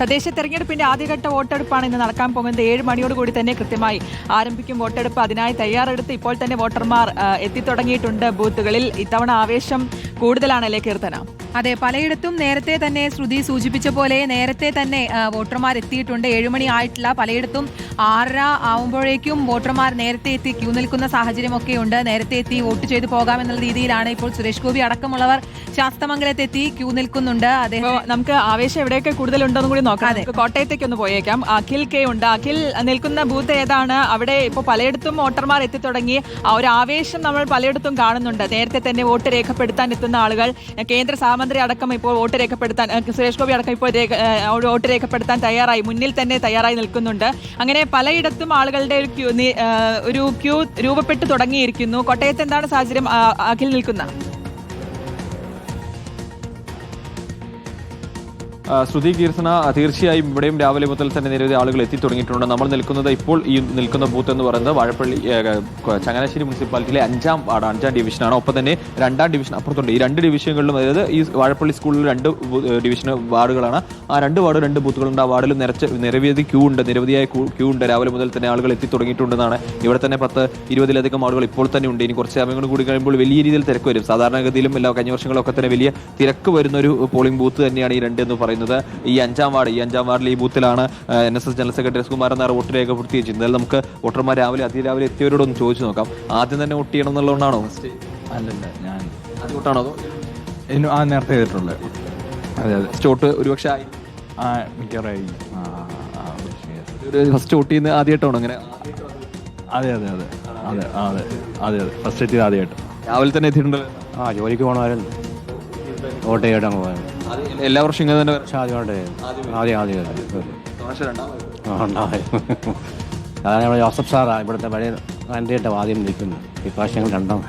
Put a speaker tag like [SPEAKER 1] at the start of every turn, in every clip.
[SPEAKER 1] തദ്ദേശ തെരഞ്ഞെടുപ്പിന്റെ ആദ്യഘട്ട വോട്ടെടുപ്പാണ് ഇന്ന് നടക്കാൻ പോകുന്നത്. ഏഴ് മണിയോടുകൂടി തന്നെ കൃത്യമായി ആരംഭിക്കും വോട്ടെടുപ്പ്. അതിനായി തയ്യാറെടുത്ത് ഇപ്പോൾ തന്നെ വോട്ടർമാർ എത്തിത്തുടങ്ങിയിട്ടുണ്ട് ബൂത്തുകളിൽ. ഇത്തവണ ആവേശം കൂടുതലാണല്ലേ കീർത്തന?
[SPEAKER 2] അതെ പലയിടത്തും നേരത്തെ തന്നെ ശ്രുതി സൂചിപ്പിച്ച പോലെ നേരത്തെ തന്നെ വോട്ടർമാർ എത്തിയിട്ടുണ്ട് ഏഴുമണി ആയിട്ടില്ല പലയിടത്തും ആറര ആവുമ്പോഴേക്കും വോട്ടർമാർ നേരത്തെ എത്തി ക്യൂ നിൽക്കുന്ന സാഹചര്യമൊക്കെ ഉണ്ട് നേരത്തെ എത്തി വോട്ട് ചെയ്ത് പോകാമെന്നുള്ള രീതിയിലാണ് ഇപ്പോൾ സുരേഷ് ഗോപി അടക്കമുള്ളവർ ശാസ്തമംഗലത്തെത്തി ക്യൂ നിൽക്കുന്നുണ്ട്. അദ്ദേഹം
[SPEAKER 1] നമുക്ക് ആവേശം എവിടെയൊക്കെ കൂടുതലുണ്ടെന്ന് കൂടി നോക്കാം. കോട്ടയത്തേക്ക് ഒന്ന് പോയേക്കാം. അഖിൽ കെ ഉണ്ട്. അഖിൽ നിൽക്കുന്ന ബൂത്ത് ഏതാണ്? അവിടെ ഇപ്പോൾ പലയിടത്തും വോട്ടർമാർ എത്തിത്തുടങ്ങി. ആ ഒരു ആവേശം നമ്മൾ പലയിടത്തും കാണുന്നുണ്ട്. നേരത്തെ തന്നെ വോട്ട് രേഖപ്പെടുത്താൻ എത്തുന്ന ആളുകൾ കേന്ദ്ര സഹമന്ത്രി അടക്കം ഇപ്പോൾ വോട്ട് രേഖപ്പെടുത്താൻ സുരേഷ് ഗോപി അടക്കം ഇപ്പോൾ വോട്ട് രേഖപ്പെടുത്താൻ തയ്യാറായി മുന്നിൽ തന്നെ തയ്യാറായി നിൽക്കുന്നുണ്ട്. അങ്ങനെ പലയിടത്തും ആളുകളുടെ ഒരു ക്യൂ ഒരു ക്യൂ രൂപപ്പെട്ടു തുടങ്ങിയിരിക്കുന്നു. കോട്ടയത്ത് എന്താണ് സാഹചര്യം? അഖിൽ നിൽക്കുന്ന.
[SPEAKER 3] ശ്രുതി കീർത്തന തീർച്ചയായും ഇവിടെയും രാവിലെ മുതൽ തന്നെ നിരവധി ആളുകൾ എത്തിത്തുടങ്ങിയിട്ടുണ്ട്. നമ്മൾ നിൽക്കുന്നത് ഇപ്പോൾ ഈ നിൽക്കുന്ന ബൂത്ത് എന്ന് പറയുന്നത് വാഴപ്പള്ളി ചങ്ങനാശ്ശേരി മുനിസിപ്പാലിറ്റിയിലെ അഞ്ചാം വാർഡ് അഞ്ചാം ഡിവിഷനാണ് ഒപ്പം തന്നെ രണ്ടാം ഡിവിഷൻ അപ്പുറത്തുണ്ട്. ഈ രണ്ട് ഡിവിഷനുകളിലും അതായത് ഈ വാഴപ്പള്ളി സ്കൂളിൽ രണ്ട് ഡിവിഷൻ വാർഡുകളാണ്. ആ രണ്ട് വാർഡ് രണ്ട് ബൂത്തുകളുണ്ട്. ആ വാർഡിൽ നിറച്ച് നിരവധി ക്യൂ ഉണ്ട്. നിരവധിയായ ക്യൂ- ഉണ്ട്. രാവിലെ മുതൽ തന്നെ ആളുകൾ എത്തിത്തുടങ്ങിയിട്ടുണ്ടെന്നാണ്. ഇവിടെ തന്നെ പത്ത് ഇരുപതിലധികം ആളുകൾ ഇപ്പോൾ തന്നെ ഉണ്ട്. ഇനി കുറച്ച് സമയങ്ങൾ കൂടി കഴിയുമ്പോൾ വലിയ രീതിയിൽ തിരക്ക് വരും. സാധാരണഗതിയിലും എല്ലാ കഴിഞ്ഞ വർഷങ്ങളൊക്കെ തന്നെ വലിയ തിരക്ക് വരുന്ന ഒരു പോളിംഗ് ബൂത്ത് തന്നെയാണ് ഈ രണ്ട് എന്ന് പറയുന്നത്. ഈ അഞ്ചാം വാർഡ് ഈ അഞ്ചാം വാർഡിൽ ഈ ബൂത്തിലാണ് N S S general secretary S Kumaran Nair vote രേഖപ്പെടുത്തിയത് എന്തായാലും നമുക്ക് വോട്ടർമാർ രാവിലെ അതിരാവിലെ എത്തിയവരോടൊന്ന് ചോദിച്ചു നോക്കാം. ആദ്യം തന്നെ വോട്ട് ചെയ്യണം എന്നുള്ളതുകൊണ്ടാണോ?
[SPEAKER 4] അല്ലല്ല ഞാൻ
[SPEAKER 3] അതോ?
[SPEAKER 4] ആ നേരത്തെ ചെയ്തിട്ടുള്ളത് അതെ അതെ.
[SPEAKER 3] ഒരുപക്ഷെ ആയി.
[SPEAKER 4] ആ മിക്കവാറായി
[SPEAKER 3] ഫസ്റ്റ് വോട്ട് ചെയ്യുന്ന ആദ്യമായിട്ടാണോ അങ്ങനെ?
[SPEAKER 4] അതെ അതെ അതെ. അതെ അതെ. അതെ അതെ. ഫസ്റ്റ് എത്തിയത് ആദ്യമായിട്ട്.
[SPEAKER 3] രാവിലെ തന്നെ എത്തിയിട്ടുണ്ടല്ലോ.
[SPEAKER 5] ആ ജോലിക്ക് പോകണമായിരുന്നു വോട്ട് ചെയ്യട്ടെ അങ്ങ്
[SPEAKER 3] ആദ്യം എല്ലാ വർഷം ഇങ്ങനെ തന്നെ
[SPEAKER 5] പക്ഷെ ആദ്യം
[SPEAKER 3] രണ്ടാമത്
[SPEAKER 5] അതാണ് നമ്മുടെ ജോസഫ് സാറാ ഇവിടുത്തെ പഴയ കാൻഡിഡേറ്റ് ആദ്യം നിൽക്കുന്നത്. ഇപ്രാവശ്യം ഞങ്ങൾ രണ്ടാമത്.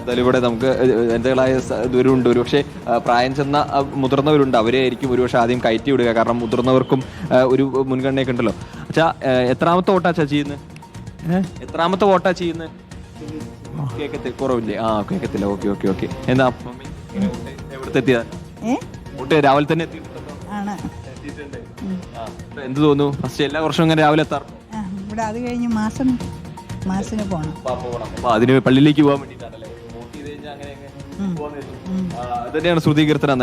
[SPEAKER 3] എന്തായാലും ഇവിടെ നമുക്ക് എന്തെങ്കിലായ ദൂരമുണ്ട് ഒരുപക്ഷെ ആ, പ്രായം ചെന്ന ആ, മുതിർന്നവരുണ്ട്. അവരെ ആയിരിക്കും ഒരുപക്ഷെ ആദ്യം കയറ്റി വിടുക. കാരണം മുതിർന്നവർക്കും ആ, ഒരു മുൻഗണനയൊക്കെ ഉണ്ടല്ലോ. അച്ഛാ ആ, എത്രാമത്തെ വോട്ടാ അച്ഛാ ചെയ്യുന്നത്? എത്രാമത്തെ വോട്ടാ ചെയ്യുന്നത്? കേക്കത്തില്ല കുറവില്ലേ? ആ കേക്കത്തില്ല. Okay okay okay. എന്താ മമ്മി? എവിടുത്തെ എത്തിയ വോട്ട് രാവിലെ തന്നെ എത്തിയിട്ടുണ്ടല്ലോ
[SPEAKER 6] ആണ്.
[SPEAKER 3] എത്തിയിട്ടുണ്ട് ആ, ഇപ്പൊ എന്ത് തോന്നുന്നു? ഫസ്റ്റ് എല്ലാ വർഷവും ഇങ്ങനെ രാവിലെ എത്താറ്
[SPEAKER 6] ആ, ഇവിടെ അത് കഴിഞ്ഞ് മാസം മാസത്തിന് പോകണം
[SPEAKER 3] അപ്പൊ അതിന് പള്ളിയിലേക്ക് പോകാൻ വേണ്ടിട്ടാണല്ലേ അങ്ങനെ. ആ, അത് തന്നെയാണ് ശ്രുതി കീർത്തന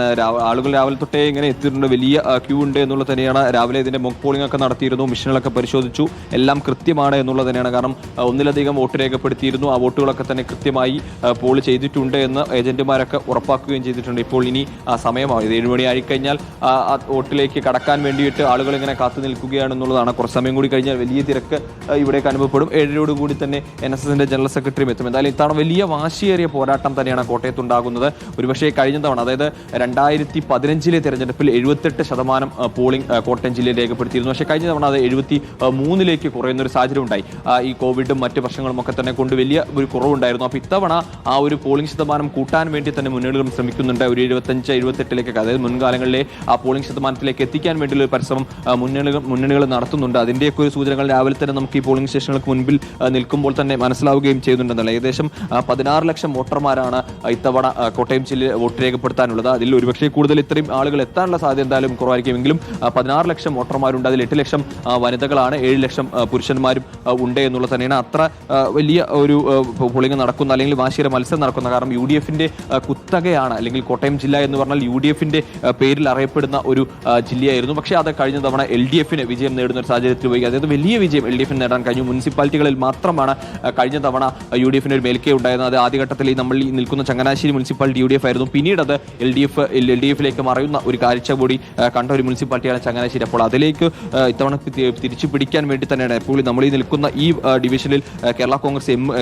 [SPEAKER 3] ആളുകൾ രാവിലെ തൊട്ടേ ഇങ്ങനെ എത്തിയിട്ടുണ്ട്. വലിയ ക്യൂ ഉണ്ട് എന്നുള്ളത് തന്നെയാണ് രാവിലെ ഇതിന്റെ മോക്ക് പോളിംഗ് ഒക്കെ നടത്തിയിരുന്നു. മിഷനുകളൊക്കെ പരിശോധിച്ചു. എല്ലാം കൃത്യമാണ് എന്നുള്ളത് തന്നെയാണ്. കാരണം ഒന്നിലധികം വോട്ട് രേഖപ്പെടുത്തിയിരുന്നു. ആ വോട്ടുകളൊക്കെ തന്നെ കൃത്യമായി പോൾ ചെയ്തിട്ടുണ്ട് എന്ന് ഏജന്റുമാരൊക്കെ ഉറപ്പാക്കുകയും ചെയ്തിട്ടുണ്ട്. ഇപ്പോൾ ഇനി ആ സമയമാണ് ഇത് ഏഴുമണി ആയിക്കഴിഞ്ഞാൽ ആ, വോട്ടിലേക്ക് കടക്കാൻ വേണ്ടിയിട്ട് ആളുകൾ ഇങ്ങനെ കാത്തു നിൽക്കുകയാണെന്നുള്ളതാണ് കുറച്ച് സമയം കൂടി കഴിഞ്ഞാൽ വലിയ തിരക്ക് ഇവിടേക്ക് അനുഭവപ്പെടും. ഏഴരയോട് കൂടി തന്നെ എൻ എസ് എസിന്റെ ജനറൽ സെക്രട്ടറിയും എത്തും. എന്തായാലും ഇത്തവണ വലിയ വാശിയേറിയ പോരാട്ടം തന്നെയാണ് കോട്ടയത്തുണ്ടാകുന്നത്. ഒരുപക്ഷേ കഴിഞ്ഞ തവണ അതായത് രണ്ടായിരത്തി പതിനഞ്ചിലെ തെരഞ്ഞെടുപ്പിൽ എഴുപത്തെട്ട് ശതമാനം പോളിംഗ് കോട്ടയം ജില്ലയിൽ രേഖപ്പെടുത്തിയിരുന്നു. പക്ഷേ കഴിഞ്ഞ തവണ അത് എഴുപത്തി മൂന്നിലേക്ക് കുറയുന്ന ഒരു സാഹചര്യം ഉണ്ടായി ഈ കോവിഡും മറ്റ് പ്രശ്നങ്ങളും ഒക്കെ തന്നെ കൊണ്ട് വലിയ ഒരു കുറവുണ്ടായിരുന്നു. അപ്പോൾ ഇത്തവണ ആ ഒരു പോളിംഗ് ശതമാനം കൂട്ടാൻ വേണ്ടി തന്നെ മുന്നണികളും ശ്രമിക്കുന്നുണ്ട്. ഒരു എഴുപത്തഞ്ച് എഴുപത്തെട്ടിലേക്കൊക്കെ അതായത് മുൻകാലങ്ങളിലെ ആ പോളിംഗ് ശതമാനത്തിലേക്ക് എത്തിക്കാൻ വേണ്ടിയുള്ള ഒരു പരിശ്രമം മുന്നണികൾ മുന്നണികൾ നടത്തുന്നുണ്ട്. അതിന്റെയൊക്കെ ഒരു സൂചനകൾ രാവിലെ തന്നെ നമുക്ക് ഈ പോളിംഗ് സ്റ്റേഷനുകൾക്ക് മുൻപിൽ നിൽക്കുമ്പോൾ തന്നെ മനസ്സിലാവുകയും ചെയ്യുന്നുണ്ടെന്നുള്ള ഏകദേശം പതിനാറ് ലക്ഷം വോട്ടർമാരാണ് ഇത്തവണ കോട്ടയം ജില്ലയിൽ വോട്ട് രേഖപ്പെടുത്താനുള്ളത്. അതിൽ ഒരുപക്ഷേ കൂടുതൽ ഇത്രയും ആളുകൾ എത്താനുള്ള സാധ്യത എന്തായാലും കുറവായിരിക്കും എങ്കിലും ആ, പതിനാറ് ലക്ഷം വോട്ടർമാരുണ്ട്. അതിൽ എട്ട് ലക്ഷം വനിതകളാണ്. ഏഴ് ലക്ഷം പുരുഷന്മാരും ഉണ്ട് എന്നുള്ളത് തന്നെയാണ്. അത്ര വലിയ ഒരു പോളിംഗ് നടക്കുന്ന അല്ലെങ്കിൽ വാശിയുടെ മത്സരം നടക്കുന്ന കാരണം യു ഡി എഫിന്റെ കുത്തകയാണ്. അല്ലെങ്കിൽ കോട്ടയം ജില്ല എന്ന് പറഞ്ഞാൽ യു ഡി എഫിന്റെ പേരിൽ അറിയപ്പെടുന്ന ഒരു ജില്ലയായിരുന്നു. പക്ഷേ അത് കഴിഞ്ഞ തവണ എൽ ഡി എഫിന് വിജയം നേടുന്ന ഒരു സാഹചര്യത്തിൽ പോയി. അതായത് വലിയ വിജയം എൽ ഡി എഫിന് നേടാൻ കഴിഞ്ഞു. മുനിസിപ്പാലിറ്റികളിൽ മാത്രമാണ് കഴിഞ്ഞ തവണ യു ഡി എഫിന് ഒരു മേൽക്കേ ഉണ്ടായിരുന്നത്. ആദ്യഘട്ടത്തിൽ നമ്മൾ നിൽക്കുന്ന Changanassery municipality U D F ആയിരുന്നു. പിന്നീട് അത് L D F L D എഫിലേക്ക് മറയുന്ന ഒരു കാഴ്ച കൂടി കണ്ട ഒരു മുനിസിപ്പാലിറ്റിയാണ് ചങ്ങനാശ്ശേരി അപ്പോൾ അതിലേക്ക് ഇത്തവണ തിരിച്ചു പിടിക്കാൻ വേണ്ടി തന്നെയാണ് ഇപ്പോൾ നമ്മൾ ഈ നിൽക്കുന്ന ഈ ഡിവിഷനിൽ കേരള കോൺഗ്രസ് എം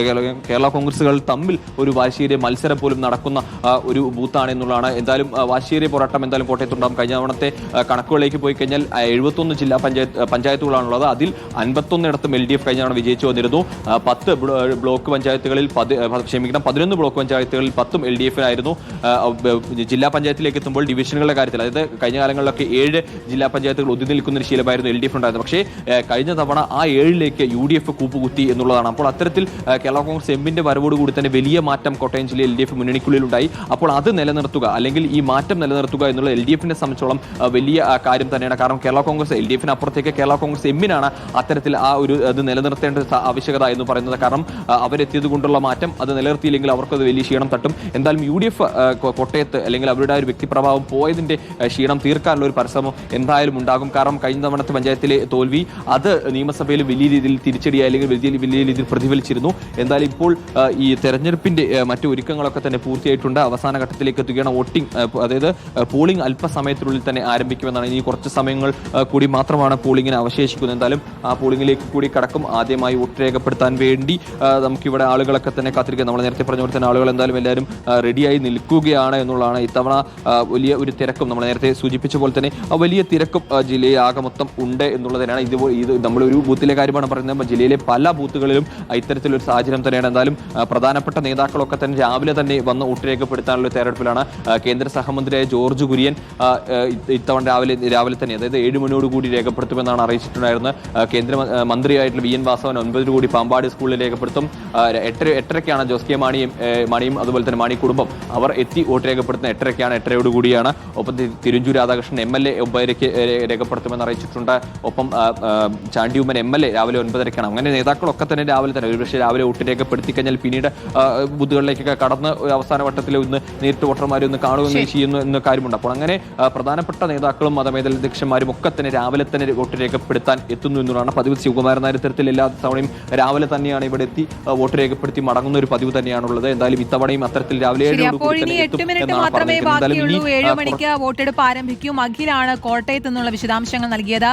[SPEAKER 3] കേരള- കോൺഗ്രസുകൾ തമ്മിൽ ഒരു വാശിയേറിയ മത്സരം പോലും നടക്കുന്ന ഒരു ബൂത്താണ് എന്നുള്ളതാണ്. എന്തായാലും വാശിയേറിയ പോരാട്ടം എന്തായാലും കോട്ടയത്തുണ്ടാകും. കഴിഞ്ഞ തവണത്തെ കണക്കുകളിലേക്ക് പോയി കഴിഞ്ഞാൽ എഴുപത്തൊന്ന് ജില്ലാ പഞ്ചായത്ത് പഞ്ചായത്തുകളാണുള്ളത്. അതിൽ അൻപത്തൊന്നിടത്തും എൽ ഡി എഫ് കഴിഞ്ഞ തവണ വിജയിച്ചു വന്നിരുന്നു. പത്ത് ബ്ലോക്ക് പഞ്ചായത്തുകളിൽ ക്ഷമിക്കണം പതിനൊന്ന് ബ്ലോക്ക് പഞ്ചായത്തുകളിൽ പത്തും എൽ ഡി എഫിനായിരുന്നു. ജില്ലാ പഞ്ചായത്തിലേക്ക് എത്തുമ്പോൾ ഡിവിഷനുകളുടെ കാര്യത്തിൽ അതായത് കഴിഞ്ഞ കാലങ്ങളിലൊക്കെ ഏഴ് ജില്ലാ പഞ്ചായത്തുകൾ ഒതുങ്ങി നിൽക്കുന്ന ഒരു ശീലമായിരുന്നു എൽ ഡി എഫ് ഉണ്ടായിരുന്നത്. പക്ഷേ കഴിഞ്ഞ തവണ ആ ഏഴിലേക്ക് യു ഡി എഫ് കൂപ്പുകുത്തി എന്നുള്ളതാണ്. അപ്പോൾ അത്തരത്തിൽ കേരള കോൺഗ്രസ് എമ്മിന്റെ വരവോടുകൂടി തന്നെ വലിയ മാറ്റം കോട്ടയം ജില്ലയിൽ എൽ ഡി എഫ് മുന്നണിക്കുള്ളിൽ ഉണ്ടായി. അപ്പോൾ അത് നിലനിർത്തുക അല്ലെങ്കിൽ ഈ മാറ്റം നിലനിർത്തുക എന്നുള്ള എൽ ഡി എഫിനെ സംബന്ധിച്ചോളം വലിയ കാര്യം തന്നെയാണ്. കാരണം കേരള കോൺഗ്രസ് എൽ ഡി എഫിന് അപ്പുറത്തേക്ക് കേരള കോൺഗ്രസ് എമ്മിനാണ് അത്തരത്തിൽ ആ ഒരു അത് നിലനിർത്തേണ്ട ആവശ്യകത എന്ന് പറയുന്നത്. കാരണം അവരെത്തിയത് കൊണ്ടുള്ള മാറ്റം അത് നിലനിർത്തിയില്ലെങ്കിൽ അവർക്കത് വലിയ ക്ഷീണം തട്ടും. എന്തായാലും യു ഡി എഫ് കോട്ടയത്ത് അല്ലെങ്കിൽ അവരുടെ ഒരു വ്യക്തിപ്രഭാവം പോയതിന്റെ ക്ഷീണം തീർക്കാനുള്ള ഒരു പരിശ്രമം എന്തായാലും ഉണ്ടാകും. കാരണം കഴിഞ്ഞ തവണത്തെ പഞ്ചായത്തിലെ തോൽവി അത് നിയമസഭയിൽ വലിയ രീതിയിൽ തിരിച്ചടിയായി അല്ലെങ്കിൽ വലിയ വലിയ രീതിയിൽ പ്രതിഫലിച്ചിരുന്നു. എന്തായാലും ഇപ്പോൾ ഈ തെരഞ്ഞെടുപ്പിന്റെ ആ, മറ്റു ഒരുക്കങ്ങളൊക്കെ തന്നെ പൂർത്തിയായിട്ടുണ്ട്. അവസാന ഘട്ടത്തിലേക്ക് എത്തുകയാണ് വോട്ടിംഗ് അതായത് പോളിംഗ് അല്പസമയത്തിനുള്ളിൽ തന്നെ ആരംഭിക്കുമെന്നാണ്. ഇനി കുറച്ച് സമയങ്ങൾ കൂടി മാത്രമാണ് പോളിംഗിന് അവശേഷിക്കുന്നത്. എന്തായാലും ആ പോളിംഗിലേക്ക് കൂടി കടക്കും. ആദ്യമായി വോട്ട് രേഖപ്പെടുത്താൻ വേണ്ടി നമുക്കിവിടെ ആളുകളൊക്കെ തന്നെ കാത്തിരിക്കുക. നമ്മൾ നേരത്തെ പറഞ്ഞ പോലെ തന്നെ ആളുകൾ എന്തായാലും എല്ലാവരും റെഡിയായി റെഡിയായി നിൽക്കുകയാണ് എന്നുള്ളതാണ് ഇത്തവണ വലിയ ഒരു തിരക്കും നമ്മൾ നേരത്തെ സൂചിപ്പിച്ച പോലെ തന്നെ. വലിയ തിരക്കും ജില്ലയിൽ ആകെ മൊത്തം ഉണ്ട് എന്നുള്ളതിനാണ് ഇത് ഇത് നമ്മളൊരു ബൂത്തിലെ കാര്യമാണ് പറയുന്നത്. ജില്ലയിലെ പല ബൂത്തുകളിലും ഇത്തരത്തിലൊരു സാഹചര്യം തന്നെയാണ്. എന്തായാലും പ്രധാനപ്പെട്ട നേതാക്കളൊക്കെ തന്നെ രാവിലെ തന്നെ വന്ന് വോട്ട് രേഖപ്പെടുത്താനുള്ള തെരഞ്ഞെടുപ്പിലാണ് കേന്ദ്ര സഹമന്ത്രിയായ ജോർജ് കുര്യൻ ഇത്തവണ രാവിലെ രാവിലെ തന്നെ അതായത് ഏഴ് മണിയോട് കൂടി രേഖപ്പെടുത്തുമെന്നാണ് അറിയിച്ചിട്ടുണ്ടായിരുന്നത്. കേന്ദ്ര മന്ത്രിയായിട്ടുള്ള വി എൻ വാസവൻ ഒൻപതിന് കൂടി പാമ്പാടി സ്കൂളിൽ രേഖപ്പെടുത്തും. എട്ടര എട്ടരയ്ക്കാണ് ജോസ് കെ മാണിയും മാണിയും അതുപോലെ തന്നെ മാണി കുടുംബം അവർ എത്തി വോട്ട് രേഖപ്പെടുത്തുന്ന എട്ടരയ്ക്കാണ് എട്ടരയോട് കൂടിയാണ്. ഒപ്പം Thiruvanchoor Radhakrishnan M L A ഒമ്പതരയ്ക്ക് രേഖപ്പെടുത്തുമെന്ന് അറിയിച്ചിട്ടുണ്ട്. ഒപ്പം ചാണ്ടിയുമ്മൻ എം എൽ എ രാവിലെ ഒൻപതരയ്ക്കാണ്. അങ്ങനെ നേതാക്കളൊക്കെ തന്നെ രാവിലെ തന്നെ ഒരുപക്ഷെ രാവിലെ വോട്ട് രേഖപ്പെടുത്തി കഴിഞ്ഞാൽ പിന്നീട് ബുദ്ധുകളിലേക്കൊക്കെ ബൂത്തുകളിലേക്കൊക്കെ കടന്ന് ഒരു അവസാന വട്ടത്തിൽ ഒന്ന് നേരിട്ട് വോട്ടർമാരെ ഒന്ന് കാണുകയും ചെയ്യുന്നു എന്ന കാര്യമുണ്ട്. അപ്പോൾ അങ്ങനെ പ്രധാനപ്പെട്ട നേതാക്കളും മതമേതധ്യക്ഷന്മാരും ഒക്കെ തന്നെ രാവിലെ തന്നെ വോട്ട് രേഖപ്പെടുത്താൻ എത്തുന്നു എന്നുള്ളതാണ് പതിവ്. ശിവകുമാരൻ നായർ ഇത്തരത്തിൽ എല്ലാ തവണയും രാവിലെ തന്നെയാണ് ഇവിടെ എത്തി വോട്ട് രേഖപ്പെടുത്തി മടങ്ങുന്ന ഒരു പതിവ് തന്നെയാണുള്ളത്. എന്തായാലും ഇത്തവണയും അത്തരത്തിൽ രാവിലെ
[SPEAKER 2] ഇനി എട്ട് മിനിറ്റ് മാത്രമേ ബാക്കിയുള്ളൂ. ഏഴ് മണിക്ക് വോട്ടെടുപ്പ് ആരംഭിക്കും. അഖിലാണ് കോട്ടയത്ത് നിന്നുള്ള വിശദാംശങ്ങൾ നൽകിയത്.